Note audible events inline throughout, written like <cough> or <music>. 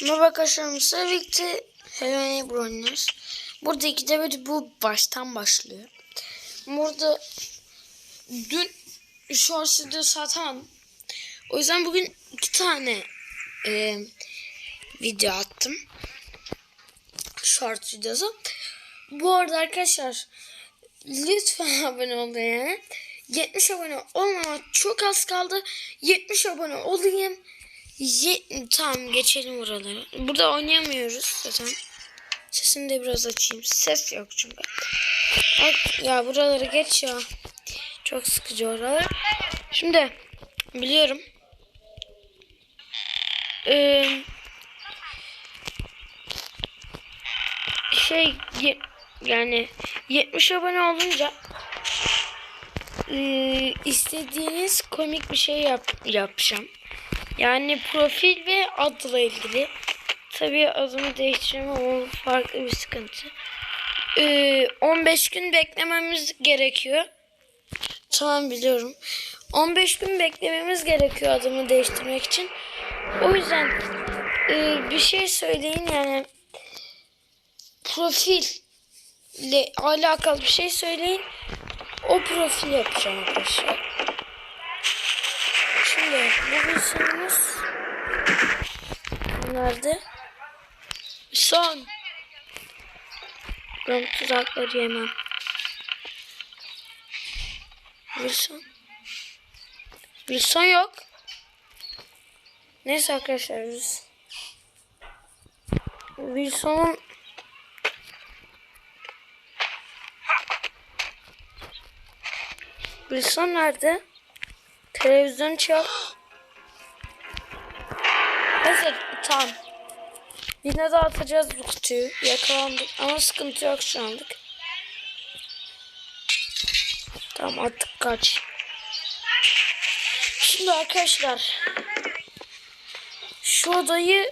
Merhaba arkadaşlar birlikte Hello Neighbor oynuyoruz. Burada ikide bir bu baştan başlıyor. Burada dün short video satan. O yüzden bugün iki tane e, video attım. Short videosu. Bu arada arkadaşlar lütfen <laughs> abone olun yani. 70 abone olmama çok az kaldı. 70 abone olayım. Ye tamam geçelim buraları. Burada oynayamıyoruz zaten. Sesini de biraz açayım. Ses yok çünkü. Bak ya buraları geç ya. Çok sıkıcı oralar. Şimdi biliyorum. Ee, şey yani 70 abone olunca ee, istediğiniz komik bir şey yap yapacağım. Yani profil ve adla ilgili. Tabii adımı değiştirmem o farklı bir sıkıntı. Ee, 15 gün beklememiz gerekiyor. Tamam biliyorum. 15 gün beklememiz gerekiyor adımı değiştirmek için. O yüzden e, bir şey söyleyin yani profille alakalı bir şey söyleyin. O profil yapacağım arkadaşlar. Şimdi bu bilgisayarımız nerede? Son. Ben tuzakları yemem. Wilson. Wilson yok. Neyse arkadaşlar biz Wilson'un Wilson nerede? Televizyon çal. Neyse tamam. Yine de atacağız bu kutuyu. Yakalandık ama sıkıntı yok şu anlık. Tamam attık kaç. Şimdi arkadaşlar şu odayı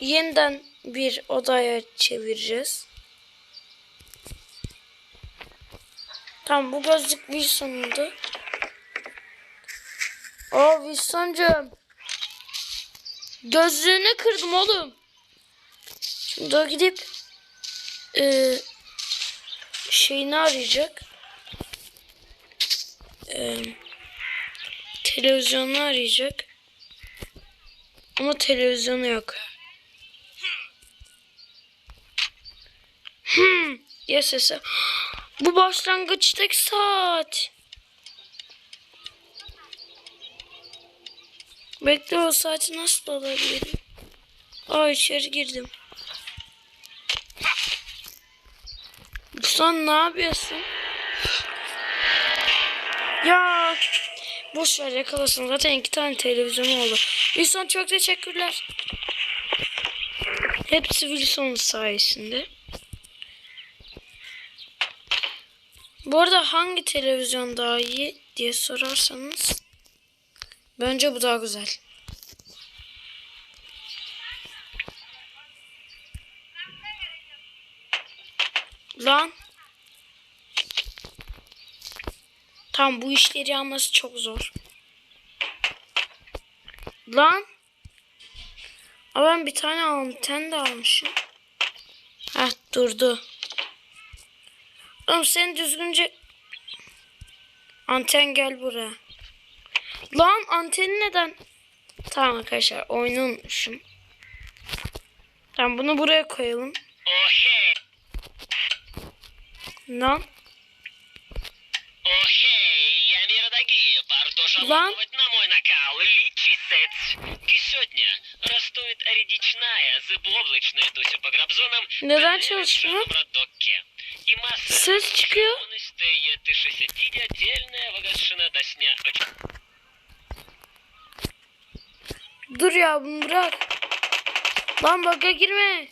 yeniden bir odaya çevireceğiz. Tamam bu gözlük bir sonunda. Aa Wilson'cum. Gözlüğünü kırdım oğlum. Şimdi o gidip e, şeyini arayacak. E, televizyonu arayacak. Ama televizyonu yok. Hmm, ya sesi. Bu başlangıçtaki saat. Bekle o saati nasıl alabilirim? Aa içeri girdim. Sen ne yapıyorsun? Ya boş ver yakalasın. Zaten iki tane televizyonu oldu. Wilson çok teşekkürler. Hepsi Wilson'un sayesinde. Bu arada hangi televizyon daha iyi diye sorarsanız bence bu daha güzel. Lan. Tam bu işleri yapması çok zor. Lan. Ama ben bir tane anten de almışım. Heh durdu. Oğlum sen düzgünce anten gel buraya. Lan anteni neden? Tamam arkadaşlar oyunu unutmuşum. Tamam bunu buraya koyalım. Lan. Lan. Neden çalışmıyor? Ses çıkıyor. Dur ya bunu bırak. Lan baka girme.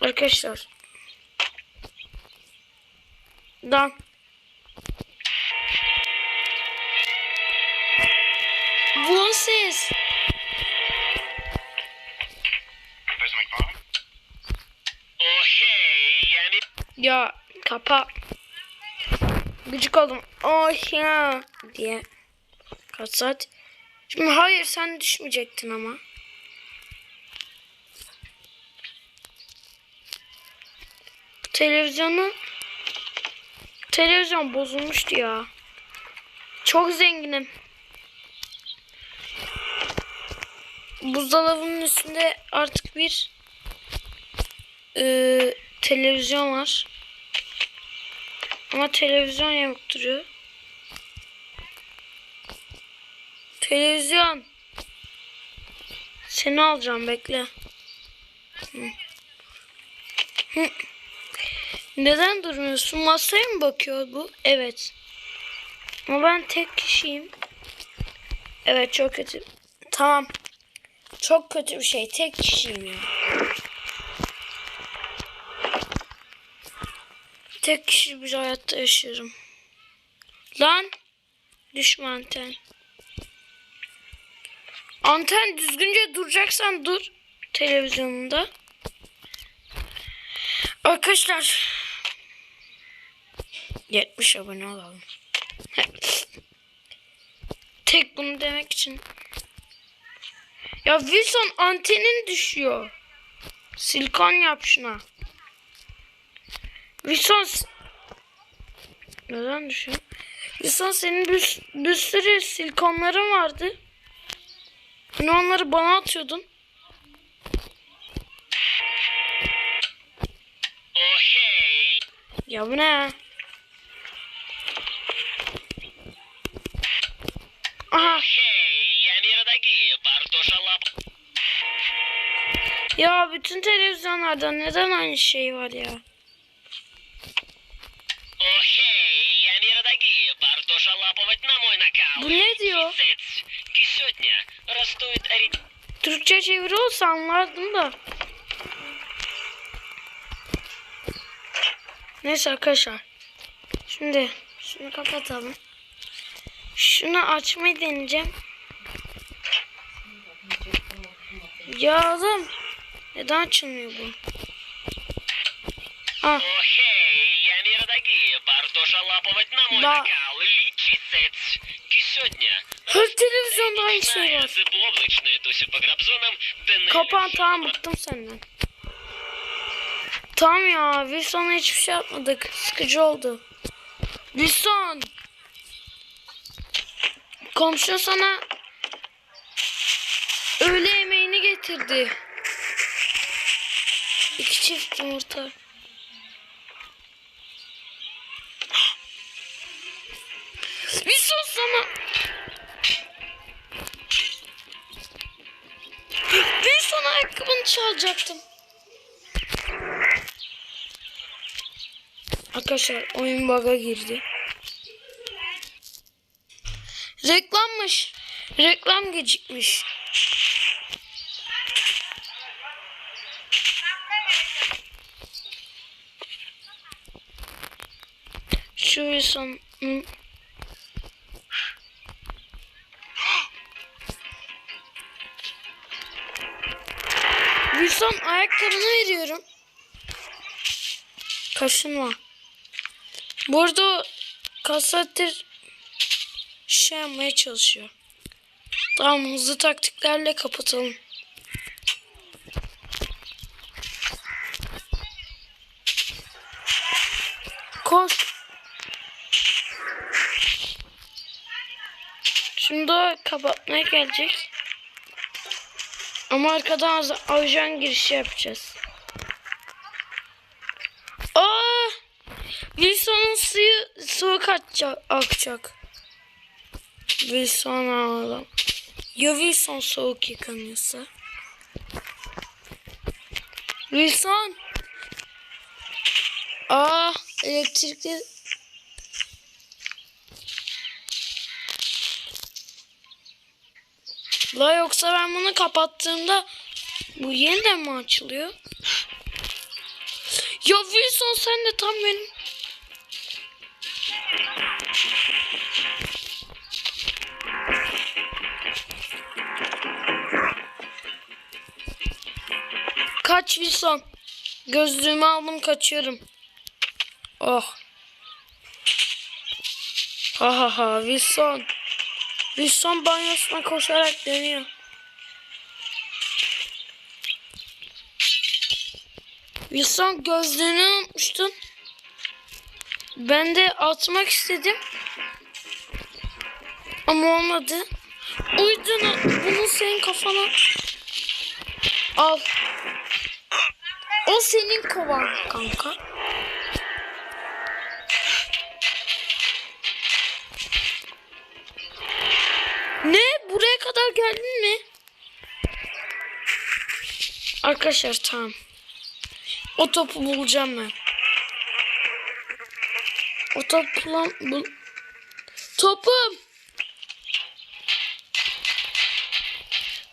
Arkadaşlar. Lan. Bu o ses. Ya kapa. Gıcık oldum. Oh ya diye. Kaç saat? Hayır sen düşmeyecektin ama. Televizyonu televizyon bozulmuştu ya. Çok zenginim. Buzdolabının üstünde artık bir e, televizyon var. Ama televizyon yamuk duruyor. Televizyon. Seni alacağım bekle. Neden durmuyorsun? Masaya mı bakıyor bu? Evet. Ama ben tek kişiyim. Evet çok kötü. Tamam. Çok kötü bir şey. Tek kişiyim ya. Tek kişi bir hayatta yaşıyorum. Lan. Düşme anten. Anten düzgünce duracaksan dur. Televizyonunda. Arkadaşlar. 70 abone olalım. <laughs> Tek bunu demek için. Ya Wilson antenin düşüyor. Silikon yap şuna. Wilson neden düşüyor? Wilson senin bir, bir sürü silikonların vardı. Yine onları bana atıyordun. Oh, hey. Ya bu ne? Aha. Ya bütün televizyonlarda neden aynı şey var ya? Bu ne diyor? Türkçe çeviri olsa anlardım da. Neyse arkadaşlar. Şimdi şunu kapatalım. Şunu açmayı deneyeceğim. Ya. Neden açılmıyor bu? Ah. Да. Her televizyonda aynı şey var. Kapan tamam bıktım senden. Tamam ya Wilson'a hiçbir şey yapmadık. Sıkıcı oldu. Wilson. Komşu sana öğle yemeğini getirdi. İki çift yumurta. Wilson sana Sana ayakkabını çalacaktım. Arkadaşlar oyun bug'a girdi. Reklammış. Reklam gecikmiş. Şu son Wilson ayaklarını veriyorum. Kaşınma. Burada kasattır şey yapmaya çalışıyor. Tamam hızlı taktiklerle kapatalım. Koş. Şimdi kapatmaya gelecek. Ama arkadan ajan girişi yapacağız. Aa! Wilson'un suyu soğuk atacak, akacak. Wilson ağlam. Ya Wilson soğuk yıkanıyorsa? Wilson! Aa! Elektrikli... La yoksa ben bunu kapattığımda bu yeniden mi açılıyor? Ya Wilson sen de tam benim Kaç Wilson. Gözlüğümü aldım kaçıyorum. Oh. Ha ha ha Wilson. Wilson banyosuna koşarak dönüyor. Wilson gözlüğünü unutmuştun. Ben de atmak istedim. Ama olmadı. Uydunu bunu senin kafana al. O senin kovan kanka. Buraya kadar geldin mi? Arkadaşlar tamam. O topu bulacağım ben. O topu lan bul. Topum.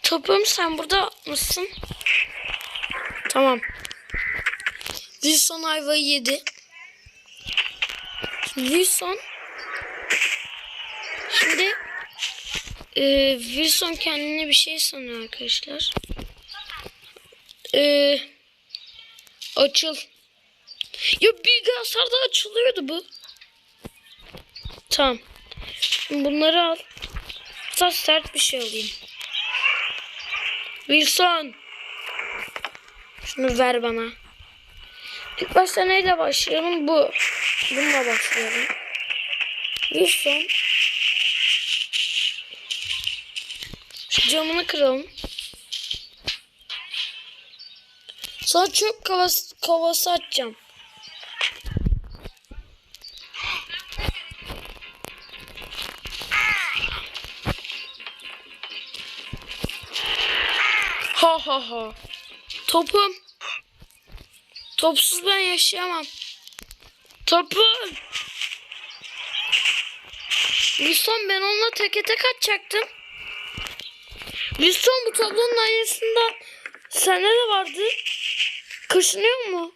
Topum sen burada mısın? Tamam. Wilson ayvayı yedi. Wilson. Şimdi e, Wilson kendine bir şey sanıyor arkadaşlar. E, açıl. Ya bir hasarda açılıyordu bu. Tamam. Bunları al. Hatta sert bir şey alayım. Wilson. Şunu ver bana. İlk başta neyle başlayalım? Bu. Bununla başlayalım. Wilson. Şu camını kıralım. Sonra çöp kovası, kovası atacağım. Ha ha ha. Topum. Topsuz ben yaşayamam. Topum. Wilson ben onunla teke tek atacaktım. Wilson bu tablonun aynısında sende de vardı. Kaşınıyor mu?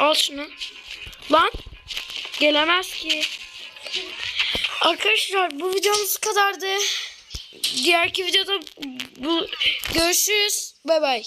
Al şunu. Lan. Gelemez ki. Arkadaşlar bu videomuz kadardı. Diğerki videoda bu görüşürüz. Bay bay.